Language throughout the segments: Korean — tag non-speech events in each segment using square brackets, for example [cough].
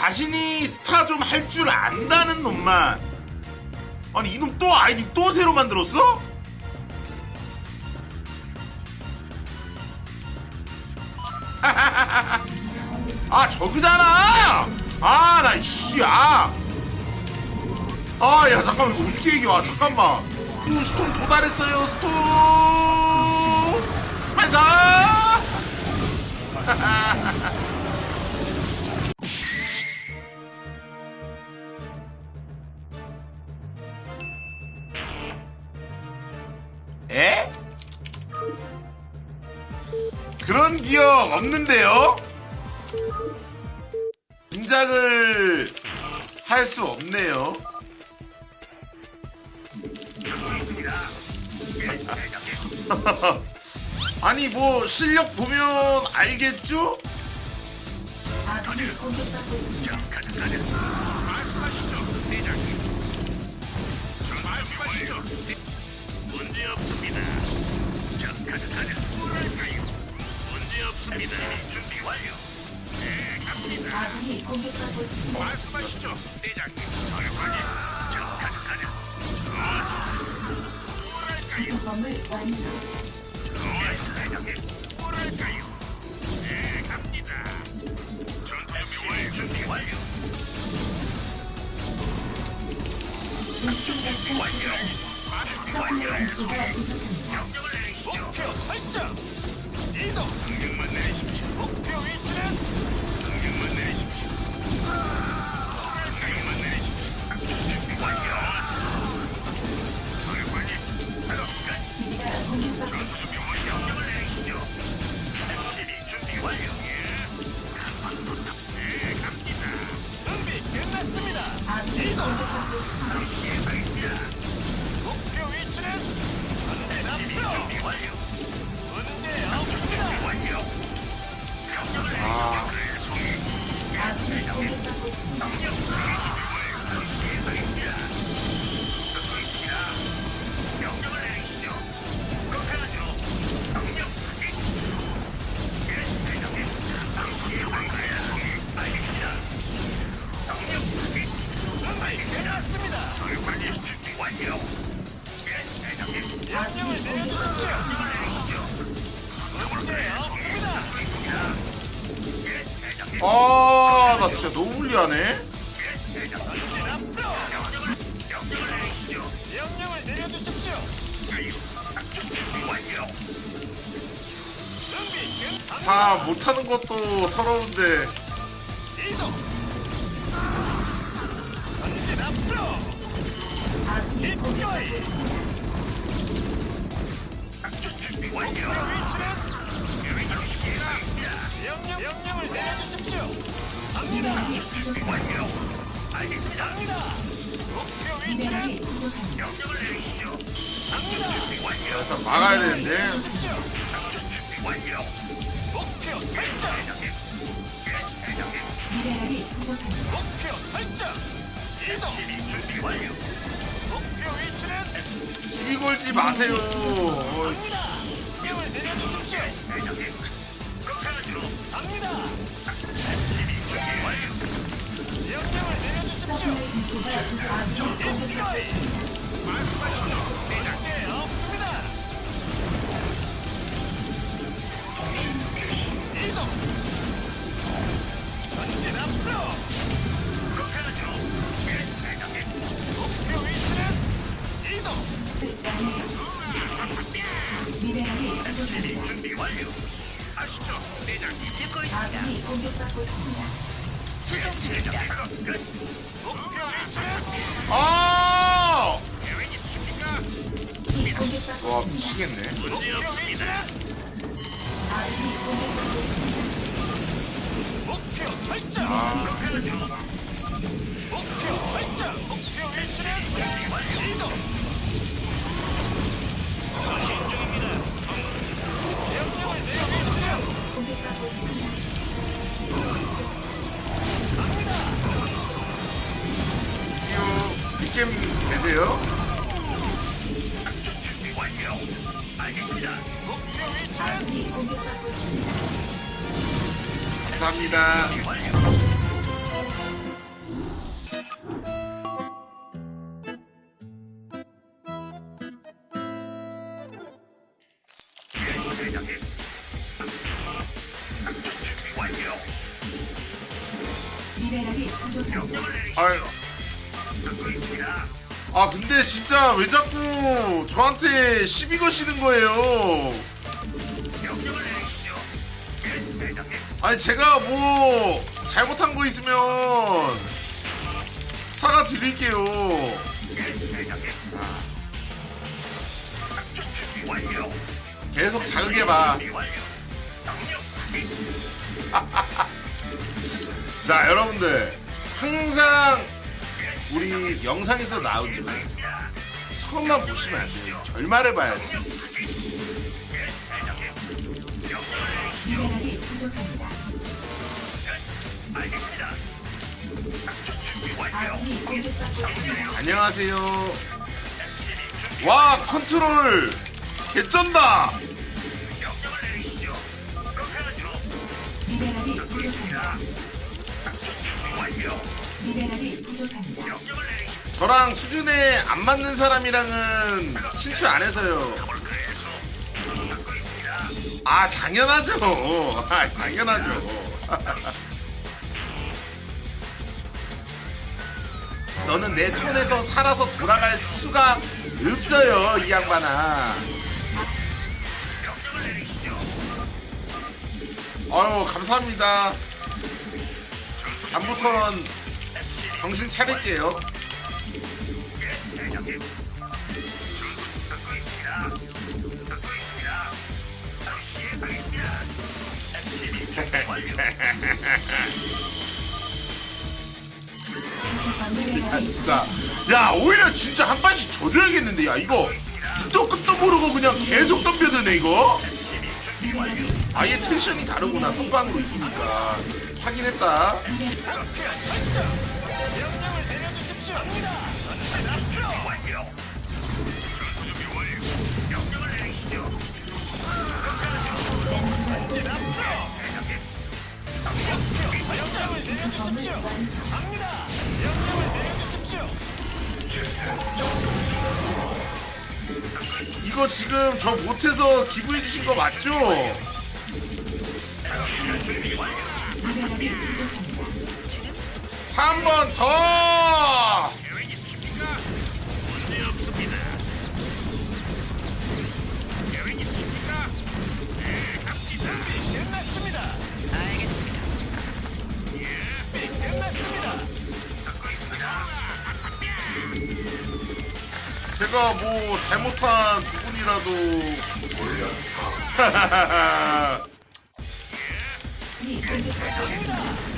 자신이 스타 좀 할 줄 안다는 놈만 아니 이놈 또 아이디 또 새로 만들었어? [laughs] 아 저그잖아 아나 이씨 아 아, 야, 잠깐만, 이거 어떻게 얘기 와, 잠깐만. 오, 스톤 도달했어요, 스톤! 반사! [laughs] 없는데요? 긴장을 할 수 없네요. [laughs] 아니 뭐 실력 보면 알겠죠? 아군이 공격받고 있습니다. 문제 없습니다. 자, 가자, 가자. 없습니다. 준비 완료. 네, 갑니다. 아군이 공격받고 있습니다. 말씀하시죠, 대장님. 자, 가자, 가자. 좋았어. 뭐랄까요? 구성범을 완성. 좋았어, 대장님. 뭐랄까요? 네, 갑니다. 전투 준비 완료. 준비 완료. 인스턴 가스가 서플라이 인기가 부족합니다. 명령을 내리시죠. 목표 설정. 이동. 명령만 내리십시오. 목표 위치는 명령만 내리십시오. 명령만 내리십시오. 준비 완료. 사령관님, 작업 끝. 기지가 공격받고 있습니다. 명령을 내리시죠. SCB 준비 완료. 예. 갑니다. 준비 끝났습니다. 아군이 공격받고 있습니다. 예, 알겠습니다. 당겨. 내려주십시오. 준비 끝. 다 못하는 것도 서러운데. 이동. 전진 앞으로. 목표 위치는 명령 명령을 내려주십시오. 갑니다. 갑니다. 목표 위치는 미네랄이 부족합니다. 명령을 내리시죠. 갑니다. 준비 완료. 일단 막아야 되는데. 작전 준비 완료. 목표 설정. 예, 대장님. 미네랄이 부족합니다. 목표 설정. 이동. 준비 완료. 목표 위치는 시비 걸지 마세요. 어, 미네랄이 부족합니다. 준비 완료. 아시죠, 대장님. 듣고 아군이 공격받고 있습니다. 수송 중입니다. 끝. 아. 이 빅겜 되세요? 알겠습니다. 목표 위치는 아군이 공격받고 있습니다. 감사합니다. 완료. 진짜 왜 자꾸 저한테 시비 거시는 거예요. 아니 제가 뭐 잘못한 거 있으면 사과 드릴게요. 계속. 명령 확인. [laughs] 자 여러분들 항상 우리 영상에서 나오지만 처음만 보시면 안 돼요 결말을 봐야지 미네랄이 부족합니다. 알겠습니다. 작전 준비 완료. 아군이 공격받고 있습니다. 안녕하세요 와 컨트롤 개쩐다. 미네랄이 부족합니다. 미네랄이 부족합니다. 저랑 수준에 안 맞는 사람이랑은 친추 안 해서요. 아 당연하죠 [laughs] 아 당연하죠 [laughs] 너는 내 손에서 살아서 돌아갈 수가 없어요 이 양반아. 아유 감사합니다 다음부터는 정신 차릴게요 진짜. 야 오히려 진짜 한 판씩 져줘야겠는데 야 이거. 밑도 끝도 모르고 그냥 계속 덤벼드네 이거. 아예 텐션이 다르구나 선방으로 이기니까. 확인했다 이거 지금 저 못해서 기부해 주신 거 맞죠? 한 번 더! 제가 뭐 잘못한 부분이라도 이 공격받고 있습니다.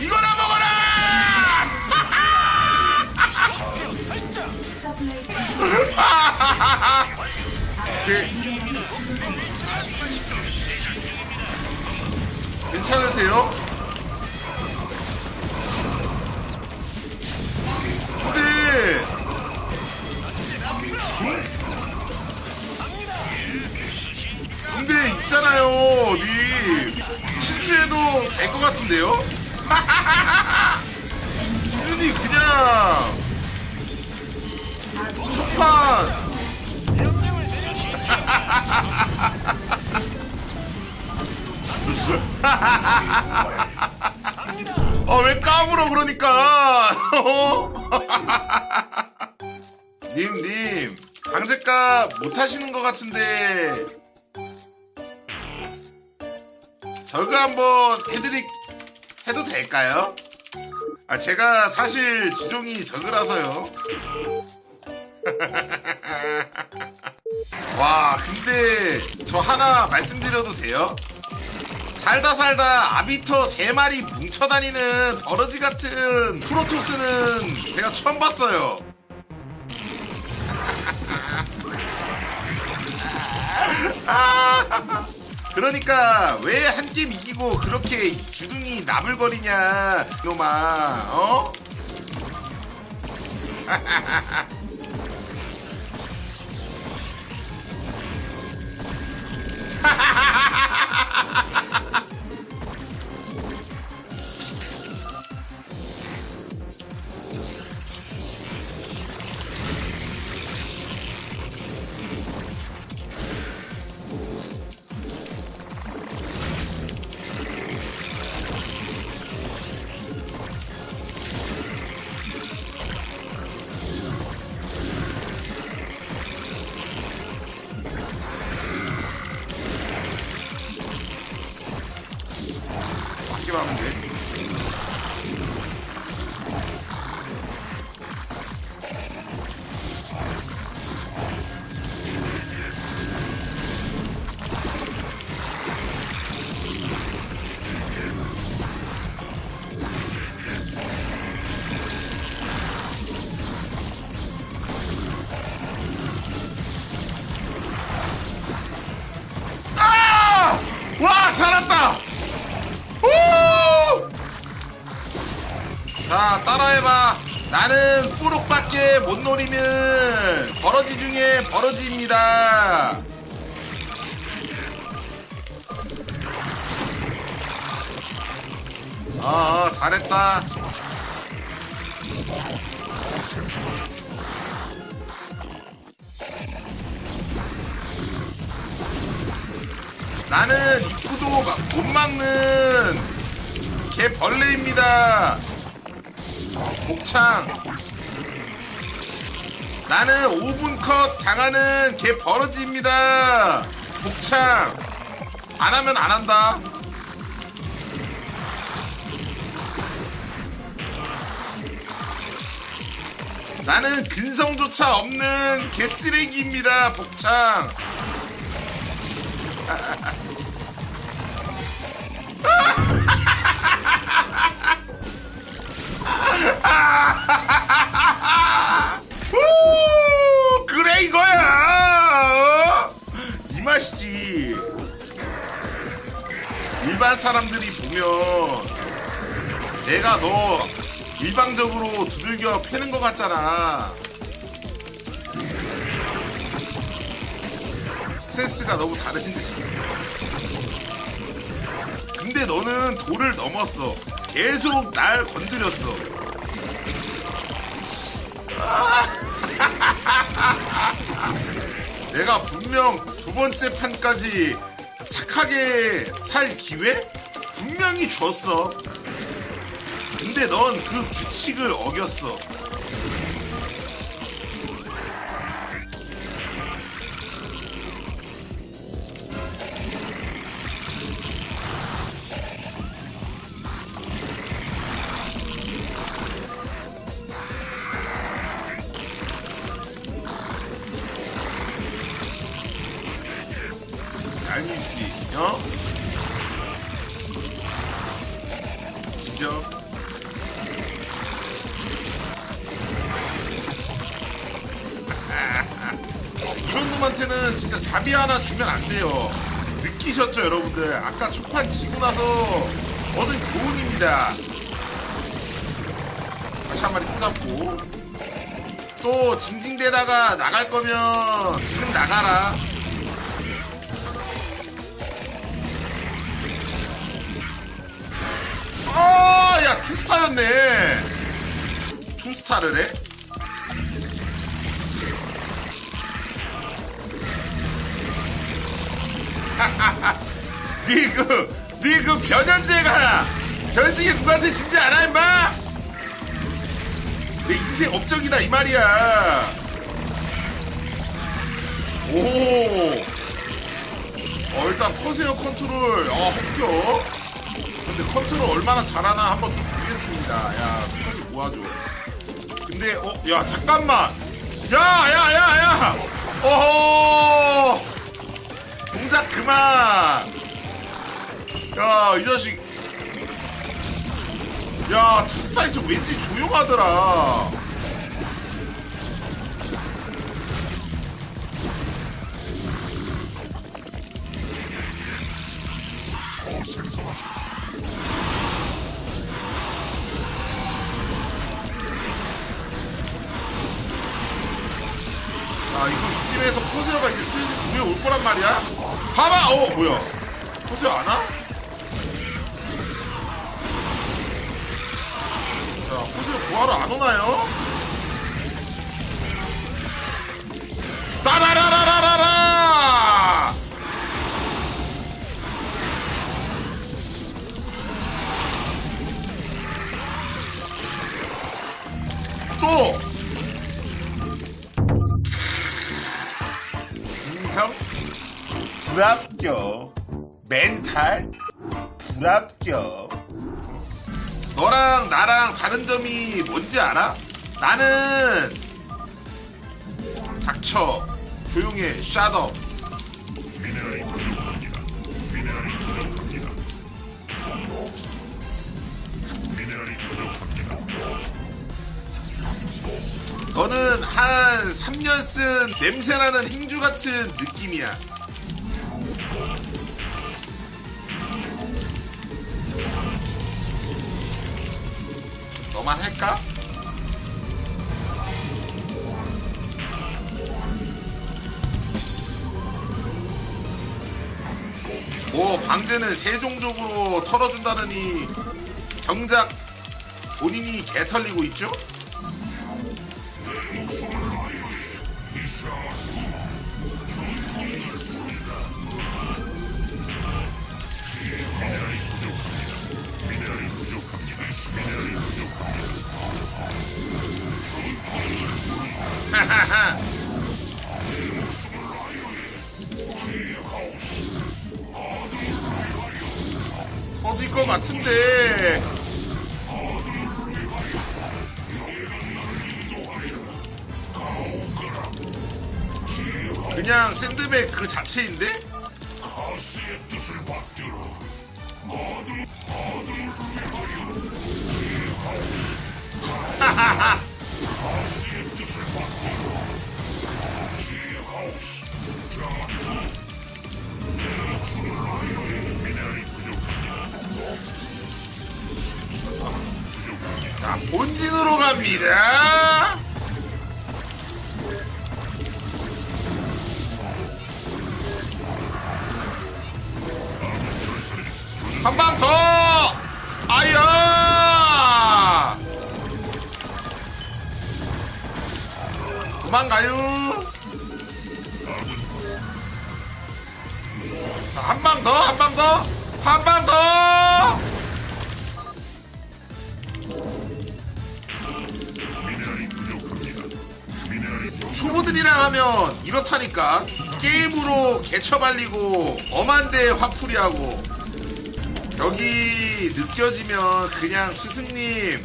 이거나 먹어라! [laughs] 괜찮으세요? 근데 있잖아요, 님 친추해도 될 것 같은데요? [laughs] 수준이 그냥 첫판. 아, [laughs] 왜 까불어, 그러니까. [laughs] 님, 님, 강제값 못 하시는 것 같은데. 저거 한번 해드리, 해도 될까요? 아, 제가 사실 주종이 저거라서요. [laughs] 와, 근데 저 하나 말씀드려도 돼요? 살다 살다 아비터 세 마리 뭉쳐다니는 버러지 같은 프로토스는 제가 처음 봤어요. 그러니까 왜 한 게임 이기고 그렇게 주둥이 나물거리냐 이놈아 어? [laughs] 자 따라해봐. 나는 뿌록밖에 못 노리는 버러지 중에 버러지입니다. 어, 어 잘했다. 나는 입구도 막- 못 막는 개 벌레입니다. 목창. 나는 5분 컷 당하는 개 버러지입니다. 목창. 안 하면 안 한다. 나는 근성조차 없는 개쓰레기입니다. 복창. [laughs] 일반 사람들이 보면 내가 너 일방적으로 두들겨 패는 것 같잖아. 스트레스가 너무 다르신 듯이. 근데 너는 도를 넘었어. 계속 날 건드렸어. [laughs] 내가 분명 두 번째 판까지 착하게 살 기회? 분명히 줬어. 근데 넌 그 규칙을 어겼어. 아니지, 어? 진짜? 이런 놈한테는 진짜 잡이 하나 주면 안 돼요. 느끼셨죠, 여러분들? 아까 초판 지고 나서 얻은 교훈입니다. 다시 한 마리 또 잡고. 또 징징대다가 나갈 거면 지금 나가라. 투스타였네. 투스타를 해? [laughs] 니그, 니그 변현재가 결승에 누구한테 진지 않아, 임마? 내 인생 업적이다, 이 말이야. 오. 어, 일단 커세어 컨트롤, 어, 합격. 근데 컨트롤 얼마나 잘하나 한번 좀 보겠습니다. 야, 스쿼트 모아줘. 근데, 어, 야, 잠깐만. 야, 야, 야, 야. 어허. 동작 그만. 야, 이 자식. 야, 투스타이 저 왠지 조용하더라. 또 인성 불합격. 멘탈 불합격. 너랑 나랑 다른 점이 뭔지 알아? 나는 닥쳐 조용해 샷업 너는 한 3년 쓴 냄새나는 행주 같은 느낌이야. 너만 할까? 뭐 방제는 세종적으로 털어준다느니 정작 본인이 개 털리고 있죠? 터질 것 같은데. 그냥 샌드백 그 자체인데? 자, 본진으로 갑니다. 한 방 더! 아야! 도망가요. 자, 한 방 더, 한 방 더, 초보들이랑 하면 이렇다니까. 게임으로 개처발리고 엄한데 화풀이하고. 여기 느껴지면 그냥 스승님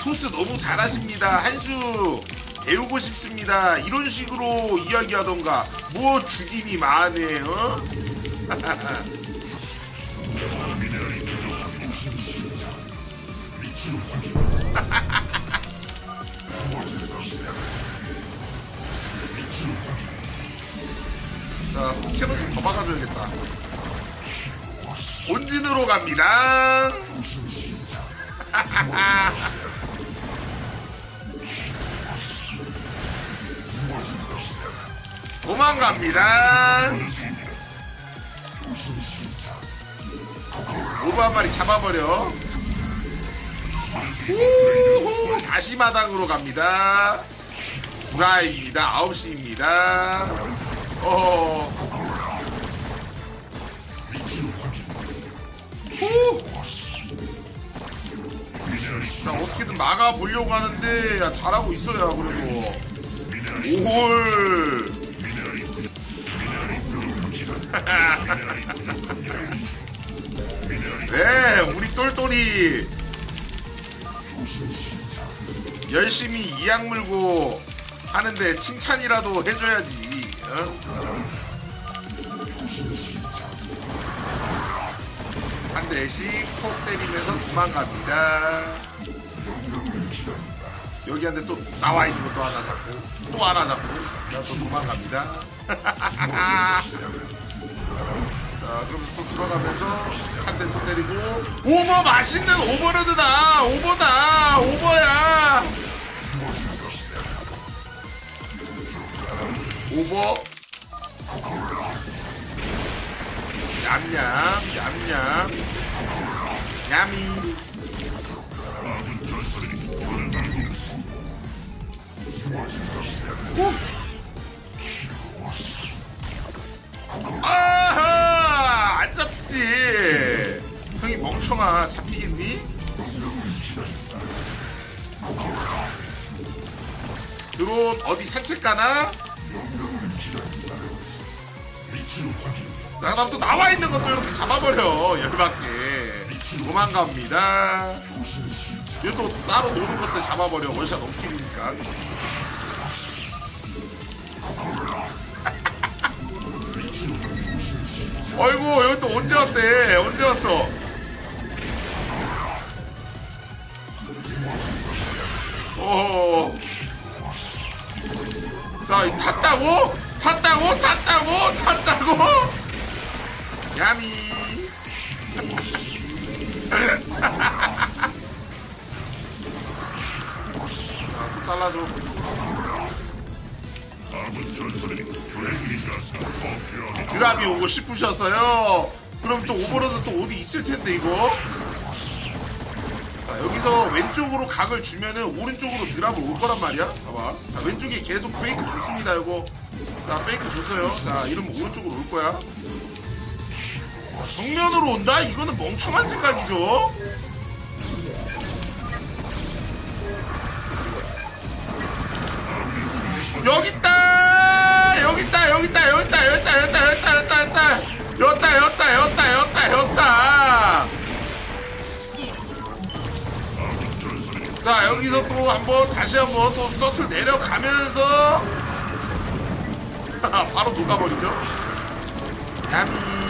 토스 너무 잘하십니다. 한수 배우고 싶습니다. 이런 식으로 이야기하던가. 뭐 죽임이 많네 어? [laughs] 자 스캐너 좀더 박아줘야겠다. 본진으로 갑니다. [laughs] 도망갑니다. 오브 한 마리 잡아버려. 우후, 다시 마당으로 갑니다. 구라입니다. 9시입니다 어 후! 나 어떻게든 막아 보려고 하는데 야 잘하고 있어야 그래도 5홀 [laughs] 네 우리 똘똘이 열심히 이악 물고 하는데 칭찬이라도 해줘야지 어? 한 대씩 콕 때리면서 도망갑니다. 여기 한대또 나와 있는 것도 하나 잡고 또 하나 잡고 자, 또 도망갑니다. [laughs] 자, 그럼 또 들어가면서 한 대 또 때리고 오버 맛있는 오버로드다 오버다 오버야 오버 냠냠 냠냠 냠이 아하 안 잡히지 형이 멍청아 잡히겠니? 드론 어디 산책 가나? 나, 또 나와 있는 것도 이렇게 잡아버려 열받게 도망갑니다 또 따로 노는 것들 잡아버려 원샷 넘기니까 [laughs] 어이구 여기 또 언제 왔대 언제 왔어 오. 자, 이 탔다고? 탔다고? 탔다고? 탔다고? 야미. 자, 또 잘라줘. 드랍이 오고 싶으셨어요? 그럼 또 오버로드 또 어디 있을 텐데, 이거? 자, 여기서 왼쪽으로 각을 주면은 오른쪽으로 드랍을 올 거란 말이야. 봐봐. 자, 왼쪽에 계속 페이크 좋습니다, 이거. 자, 페이크 줬어요. 자, 이러면 오른쪽으로 올 거야. 자, 정면으로 온다? 이거는 멍청한 생각이죠. 여기 있다! 여기 있다! 여기 있다! 여기 있다! 여기 있다! 여기 있다! 여기 있다! 여기 있다! 여기 있다! 여기 있다! 여기 있다! 여기 있다! 여기 있다! 여기 있다! 자 여기서 또 한번 다시 한번 또 서틀 내려가면서 바로 녹아버리죠 야미